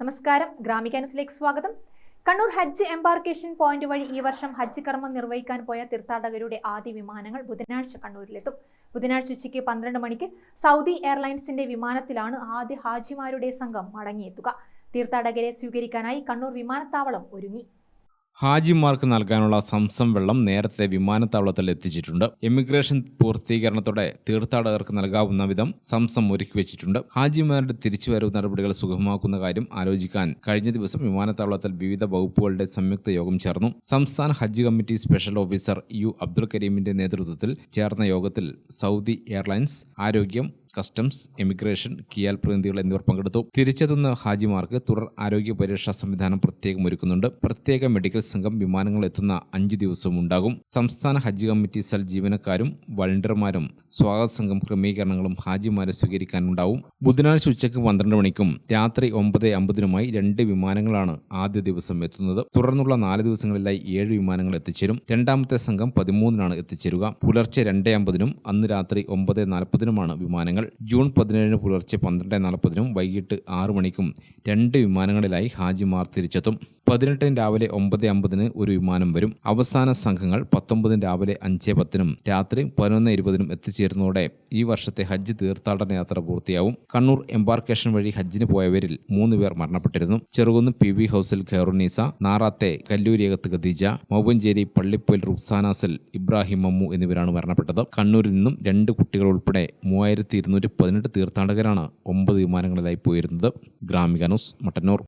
നമസ്കാരം. ഗ്രാമിക സ്വാഗതം. കണ്ണൂർ ഹജ്ജ് embarkation point വഴി ഈ വർഷം ഹജ്ജ് കർമ്മം നിർവഹിക്കാൻ പോയ തീർത്ഥാടകരുടെ ആദ്യ വിമാനങ്ങൾ ബുധനാഴ്ച കണ്ണൂരിലെത്തും. ബുധനാഴ്ച ഉച്ചയ്ക്ക് പന്ത്രണ്ട് മണിക്ക് സൗദി എയർലൈൻസിന്റെ വിമാനത്തിലാണ് ആദ്യ ഹാജിമാരുടെ സംഘം മടങ്ങിയെത്തുക. തീർത്ഥാടകരെ സ്വീകരിക്കാനായി കണ്ണൂർ വിമാനത്താവളം ഒരുങ്ങി. ഹാജിമാർക്ക് നൽകാനുള്ള സംസം വെള്ളം നേരത്തെ വിമാനത്താവളത്തിൽ എത്തിച്ചിട്ടുണ്ട്. എമിഗ്രേഷൻ പൂർത്തീകരണത്തോടെ തീർത്ഥാടകർക്ക് നൽകാവുന്ന വിധം സംസം ഒരുക്കി വെച്ചിട്ടുണ്ട്. ഹാജിമാരുടെ തിരിച്ചുവരവ് നടപടികൾ സുഗമമാക്കുന്ന കാര്യം ആലോചിക്കാൻ കഴിഞ്ഞ ദിവസം വിമാനത്താവളത്തിൽ വിവിധ വകുപ്പുകളുടെ സംയുക്ത യോഗം ചേർന്നു. സംസ്ഥാന ഹജ്ജ് committee special officer U Abdul കരീമിന്റെ നേതൃത്വത്തിൽ ചേർന്ന യോഗത്തിൽ സൗദി എയർലൈൻസ് ആരോഗ്യം കസ്റ്റംസ് എമിഗ്രേഷൻ കിയാൽ പ്രതിനിധികൾ എന്നിവർ പങ്കെടുത്തു. തിരിച്ചെത്തുന്ന ഹാജിമാർക്ക് തുടർ ആരോഗ്യ പരിരക്ഷാ സംവിധാനം പ്രത്യേകം ഒരുക്കുന്നുണ്ട്. പ്രത്യേക മെഡിക്കൽ സംഘം വിമാനങ്ങൾ എത്തുന്ന അഞ്ച് ദിവസവും ഉണ്ടാകും. സംസ്ഥാന ഹജ്ജ് കമ്മിറ്റി സെൽ ജീവനക്കാരും വളണ്ടിയർമാരും സ്വാഗത സംഘം ക്രമീകരണങ്ങളും ഹാജിമാരെ സ്വീകരിക്കാനുണ്ടാവും. ബുധനാഴ്ച ഉച്ചയ്ക്ക് പന്ത്രണ്ട് മണിക്കും രാത്രി ഒമ്പത് അമ്പതിനുമായി രണ്ട് വിമാനങ്ങളാണ് ആദ്യ ദിവസം എത്തുന്നത്. തുടർന്നുള്ള നാല് ദിവസങ്ങളിലായി ഏഴ് വിമാനങ്ങൾ എത്തിച്ചേരും. രണ്ടാമത്തെ സംഘം പതിമൂന്നിനാണ് എത്തിച്ചേരുക. പുലർച്ചെ രണ്ട് അമ്പതിനും അന്ന് രാത്രി ഒമ്പത് നാൽപ്പതിനുമാണ് വിമാനങ്ങൾ. ജൂൺ പതിനേഴിന് പുലർച്ചെ പന്ത്രണ്ട് നാൽപ്പതിനും വൈകിട്ട് ആറു മണിക്കും രണ്ട് വിമാനങ്ങളിലായി ഹാജിമാർ തിരിച്ചെത്തും. പതിനെട്ടിന് രാവിലെ ഒമ്പത് അമ്പതിന് ഒരു വിമാനം വരും. അവസാന സംഘങ്ങൾ പത്തൊമ്പതിന് രാവിലെ അഞ്ച് പത്തിനും രാത്രി പതിനൊന്ന് ഇരുപതിനും എത്തിച്ചേരുന്നതോടെ ഈ വർഷത്തെ ഹജ്ജ് തീർത്ഥാടന യാത്ര പൂർത്തിയാവും. കണ്ണൂർ എംബാർക്കേഷൻ വഴി ഹജ്ജിന് പോയവരിൽ മൂന്ന് പേർ മരണപ്പെട്ടിരുന്നു. ചെറുകുന്ന് പി വി ഹൗസിൽ ഖെറുനീസ നാറാത്തെ കല്ലൂരിയകത്ത് ഖദീജ മൗബഞ്ചേരി പള്ളിപ്പൊയിൽ റുക്സാനാസിൽ ഇബ്രാഹിം മമ്മു എന്നിവരാണ് മരണപ്പെട്ടത്. കണ്ണൂരിൽ നിന്നും രണ്ട് കുട്ടികൾ ഉൾപ്പെടെ മൂവായിരത്തി ഇരുന്നൂറ്റി പതിനെട്ട് തീർത്ഥാടകരാണ് ഒമ്പത് വിമാനങ്ങളിലായി പോയിരുന്നത്. ഗ്രാമിക ന്യൂസ് മട്ടന്നൂർ.